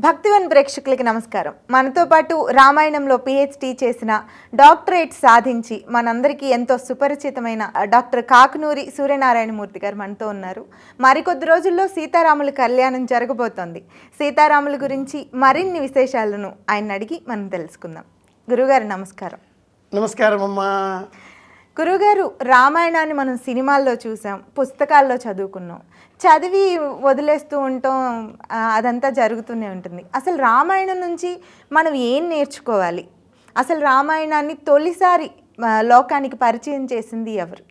భక్తివన్ ప్రేక్షకులకి నమస్కారం. మనతో పాటు రామాయణంలో పిహెచ్డి చేసిన డాక్టరేట్ సాధించి మనందరికీ ఎంతో సుపరిచితమైన డాక్టర్ కాకునూరి సూర్యనారాయణమూర్తి గారు మనతో ఉన్నారు. మరికొద్ది రోజుల్లో సీతారాముల కళ్యాణం జరగబోతోంది. సీతారాముల గురించి మరిన్ని విశేషాలను ఆయన అడిగి మనం తెలుసుకుందాం. గురుగారు నమస్కారం. నమస్కారం అమ్మా గురుగారు రామాయణాన్ని మనం సినిమాల్లో చూసాం పుస్తకాల్లో చదువుకున్నాం. చదివి వదిలేస్తూ ఉంటాం అదంతా జరుగుతూనే ఉంటుంది. అసలు రామాయణం నుంచి మనం ఏం నేర్చుకోవాలి? అసలు రామాయణాన్ని తొలిసారి లోకానికి పరిచయం చేసింది ఎవరు?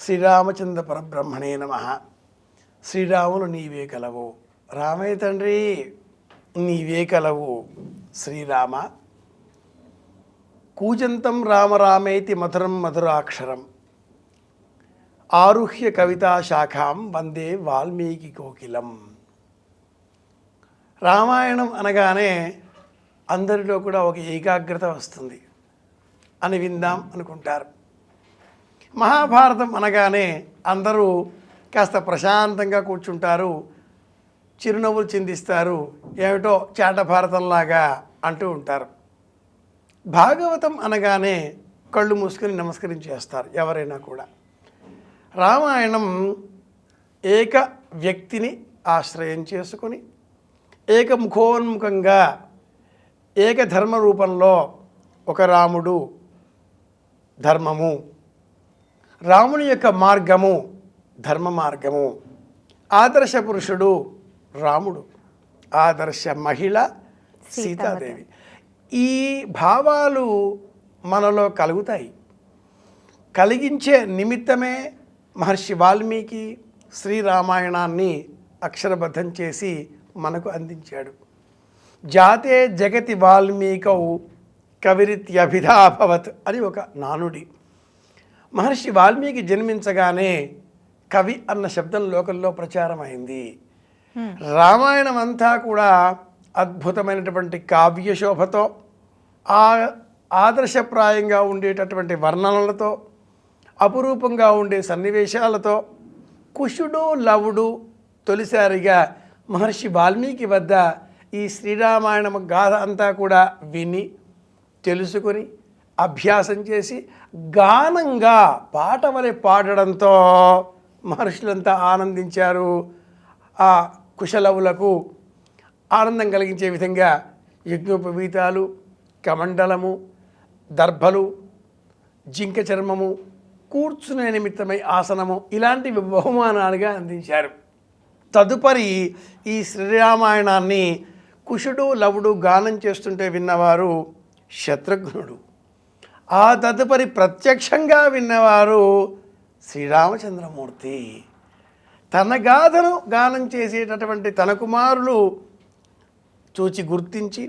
శ్రీరామచంద్ర పరబ్రహ్మణే నమ. శ్రీరాములు నీవే కలవు. రామయ్య తండ్రి నీవే కలవు. శ్రీరామ కూజంతం రామరామేతి మధురం మధురాక్షరం ఆరుహ్య కవితా శాఖాం వందే వాల్మీకి కోకిలం. రామాయణం అనగానే అందరిలో కూడా ఒక ఏకాగ్రత వస్తుంది. అని విందాం అనుకుంటారు. మహాభారతం అనగానే అందరూ కాస్త ప్రశాంతంగా కూర్చుంటారు. చిరునవ్వులు చిందిస్తారు. ఏమిటో చేట భారతంలాగా అంటూ ఉంటారు. భాగవతం అనగానే కళ్ళు మూసుకొని నమస్కరించేస్తారు ఎవరైనా కూడా. రామాయణం ఏక వ్యక్తిని ఆశ్రయం చేసుకొని ఏకముఖోన్ముఖంగా ఏకధర్మ రూపంలో ఒక రాముడు ధర్మము రాముని యొక్క మార్గము ధర్మ మార్గము. ఆదర్శ పురుషుడు రాముడు ఆదర్శ మహిళ సీతాదేవి. ఈ భావాలు మనలో కలుగుతాయి. కలిగించే నిమిత్తమే మహర్షి వాల్మీకి శ్రీరామాయణాన్ని అక్షరబద్ధం చేసి మనకు అందించాడు. జాతే జగతి వాల్మీకౌ కవిరిత్యభిధాభవత్ అని ఒక నానుడి. మహర్షి వాల్మీకి జన్మించగానే కవి అన్న శబ్దం లోకంలో ప్రచారమైంది. రామాయణం అంతా కూడా అద్భుతమైనటువంటి కావ్యశోభతో ఆ ఆదర్శప్రాయంగా ఉండేటటువంటి వర్ణనలతో అపురూపంగా ఉండే సన్నివేశాలతో కుషుడు లవుడు తొలిసారిగా మహర్షి వాల్మీకి వద్ద ఈ శ్రీరామాయణం గాథ అంతా కూడా విని తెలుసుకొని అభ్యాసం చేసి గానంగా పాట వలె పాడడంతో మహర్షులంతా ఆనందించారు. ఆ కుశలవులకు ఆనందం కలిగించే విధంగా యజ్ఞోపవీతాలు కమండలము దర్భలు జింక చర్మము కూర్చునే నిమిత్తమై ఆసనము ఇలాంటివి బహుమానాలుగా అందించారు. తదుపరి ఈ శ్రీరామాయణాన్ని కుషుడు లవుడు గానం చేస్తుంటే విన్నవారు శత్రుఘ్నుడు. ఆ తదుపరి ప్రత్యక్షంగా విన్నవారు శ్రీరామచంద్రమూర్తి. తన గాథను గానం చేసేటటువంటి తన కుమారులు చూచి గుర్తించి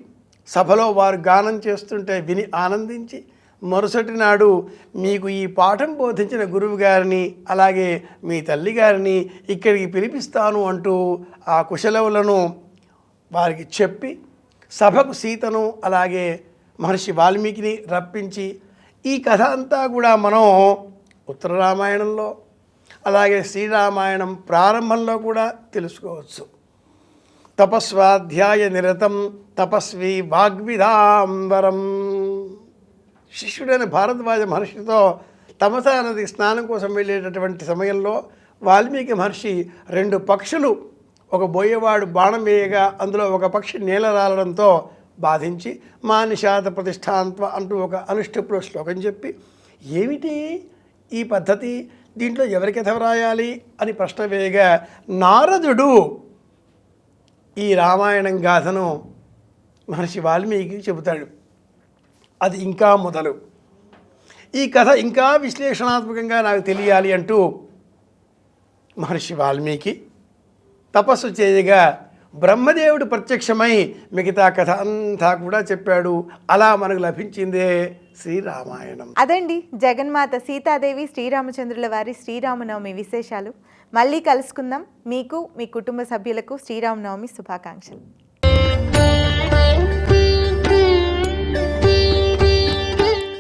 సభలో వారు గానం చేస్తుంటే విని ఆనందించి మరుసటి నాడు మీకు ఈ పాఠం బోధించిన గురువు గారిని అలాగే మీ తల్లి గారిని ఇక్కడికి పిలిపిస్తాను అంటూ ఆ కుశలవులను వారికి చెప్పి సభకు సీతను అలాగే మహర్షి వాల్మీకిని రప్పించి ఈ కథ అంతా కూడా మనం ఉత్తర రామాయణంలో అలాగే శ్రీరామాయణం ప్రారంభంలో కూడా తెలుసుకోవచ్చు. తపస్వాధ్యాయ నిరతం తపస్వి వాగ్విదాంబరం శిష్యుడైన భారద్వాజ మహర్షితో తమసా నది స్నానం కోసం వెళ్ళేటటువంటి సమయంలో వాల్మీకి మహర్షి రెండు పక్షులు ఒక బోయేవాడు బాణం వేయగా అందులో ఒక పక్షి నేల రాలడంతో బాధించి మానిషాత ప్రతిష్టాంత్వ అంటూ ఒక అనుష్ఠుపులో శ్లోకం చెప్పి ఏమిటి ఈ పద్ధతి? దీంట్లో ఎవరికి కథ వ్రాయాలి అని ప్రశ్న వేయగా నారదుడు ఈ రామాయణం గాథను మహర్షి వాల్మీకి చెబుతాడు. అది ఇంకా మొదలు. ఈ కథ ఇంకా విశ్లేషణాత్మకంగా నాకు తెలియాలి అంటూ మహర్షి వాల్మీకి తపస్సు చేయగా బ్రహ్మదేవుడు ప్రత్యక్షమై మిగతా కథ అంతా కూడా చెప్పాడు. అలా మనకు లభించిందే శ్రీరామాయణం. అదండి జగన్మాత సీతాదేవి శ్రీరామచంద్రుల వారి శ్రీరామనవమి విశేషాలు. మళ్ళీ కలుసుకుందాం. మీకు మీ కుటుంబ సభ్యులకు శ్రీరామనవమి శుభాకాంక్షలు.